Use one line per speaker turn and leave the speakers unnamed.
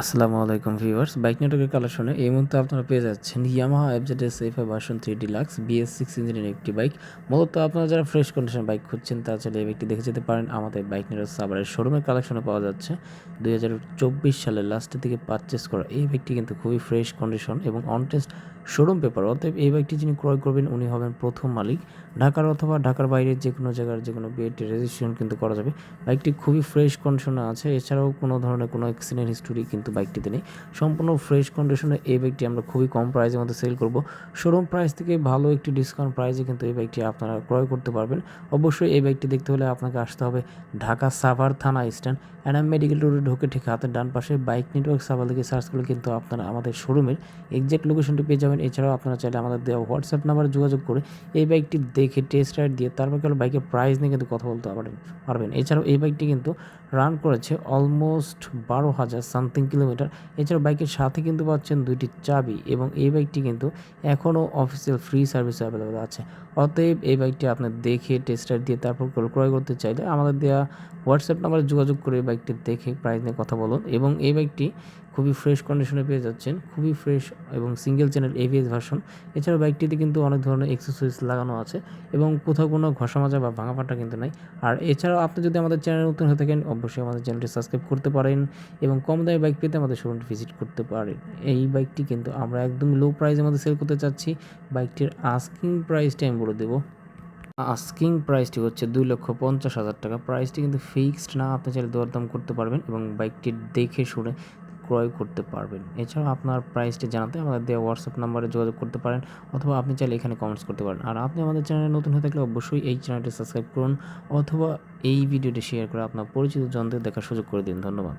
আসসালামু আলাইকুম viewers. Bike নেটওয়ার্কের কালেকশনে এই মুহূর্তে আপনারা পেয়ে যাচ্ছেন Yamaha FZ S F version three deluxe BS six ইঞ্জিনের একটি বাইক মূলত আপনারা যারা ফ্রেশ কন্ডিশন বাইক খুঁজছেন, তারা চাইলে এই বাইকটি দেখে যেতে পারেন। আমাদের বাইক নেটওয়ার্ক সাবারের শোরুমের কালেকশনে পাওয়া যাচ্ছে। দুই হাজার চব্বিশ সালের লাস্টের দিকে পারচেস করা এই বাইকটি কিন্তু খুবই ফ্রেশ কন্ডিশন এবং অন টেস্ট শোরুম পেপার অতএব এই বাইকটি যিনি ক্রয় করবেন, উনি হবেন প্রথম মালিক। ঢাকার অথবা ঢাকার বাইরের যে কোনো জায়গার যে কোনো বিএটি রেজিস্ট্রেশন কিন্তু করা যাবে। বাইকটি খুবই ফ্রেশ কন্ডিশনে আছে। এছাড়াও কোনো ধরনের কোনো অ্যাক্সিডেন্ট হিস্টোরি কিন্তু বাইকটিতে নেই। সম্পূর্ণ ফ্রেশ কন্ডিশনে এই বাইকটি আমরা খুবই কম প্রাইসের মধ্যে সেল করব। শোরুম প্রাইস থেকে ভালো একটি ডিসকাউন্ট প্রাইসে কিন্তু এই বাইকটি আপনারা ক্রয় করতে পারবেন। অবশ্যই এই বাইকটি দেখতে হলে আপনাকে আসতে হবে ঢাকা সাভার থানা স্ট্যান্ড অ্যানাম মেডিকেল রোডে ঢুকে ঠিক হাতের ডান পাশে বাইক নেটওয়ার্ক সাভার থেকে সার্চ করলে কিন্তু আপনারা আমাদের শোরুমের এক্সাক্ট লোকেশনটি পেয়ে যাবেন। এছাড়াও আপনারা চাইলে আমাদের দেওয়া হোয়াটসঅ্যাপ নাম্বারে যোগাযোগ করে এই বাইকটি দেখে টেস্ট রাইড দিয়ে তারপর কেবল বাইকের প্রাইস নিয়ে কিন্তু কথা বলতে পারবেন। পারবেন। এছাড়াও এই বাইকটি কিন্তু রান করেছে অলমোস্ট বারো হাজার সামথিং কিলোমিটার। এছাড়া বাইকের সাথে কিন্তু পাচ্ছেন দুইটি চাবি এবং এই বাইকটি কিন্তু এখনও অফিসিয়াল ফ্রি সার্ভিস অ্যাভেলেবেল আছে। অতএব এই বাইকটি আপনি দেখে টেস্টার দিয়ে তারপর ক্রয় করতে চাইলে আমাদের দেওয়া হোয়াটসঅ্যাপ নাম্বারে যোগাযোগ করে বাইকটি দেখে প্রাইস নিয়ে কথা বলুন এবং এই বাইকটি খুবই ফ্রেশ কন্ডিশনে পেয়ে যাচ্ছেন, খুবই ফ্রেশ এবং সিঙ্গেল চ্যানেল এভিএস ভার্সন এছাড়া বাইকটিতে কিন্তু অনেক ধরনের এক্সেসরিজ লাগানো আছে এবং কোথাও কোনো ঘষা মাজা বা ভাঙা ফাটা কিন্তু নাই। আর এছাড়াও আপনি যদি আমাদের চ্যানেল নতুন হয়ে থাকেন, অবশ্যই আমাদের চ্যানেলটি সাবস্ক্রাইব করতে পারেন এবং কম দামে বাইক পেতে আমাদের শোরুমটি ভিজিট করতে পারেন। এই বাইকটি কিন্তু আমরা একদম লো প্রাইসের মধ্যে সেল করতে চাচ্ছি। বাইকটির আস্কিং প্রাইসটি আমি বলে দেবো। আস্কিং প্রাইসটি হচ্ছে দুই লক্ষ পঞ্চাশ হাজার টাকা। প্রাইসটি কিন্তু ফিক্সড না, আপনি চাইলে দরদাম করতে পারবেন এবং বাইকটি দেখে শুনে ক্রয় করতে পারবেন। এছাড়াও আপনার প্রাইসটি জানাতে আমাদের দেওয়া হোয়াটসঅ্যাপ নাম্বারে যোগাযোগ করতে পারেন অথবা আপনি চাইলে এখানে কমেন্টস করতে পারেন। আর আপনি আমাদের চ্যানেলে নতুন হয়ে থাকলে অবশ্যই এই চ্যানেলটি সাবস্ক্রাইব করুন অথবা এই ভিডিওটি শেয়ার করে আপনার পরিচিত জনদের দেখার সুযোগ করে দিন। ধন্যবাদ।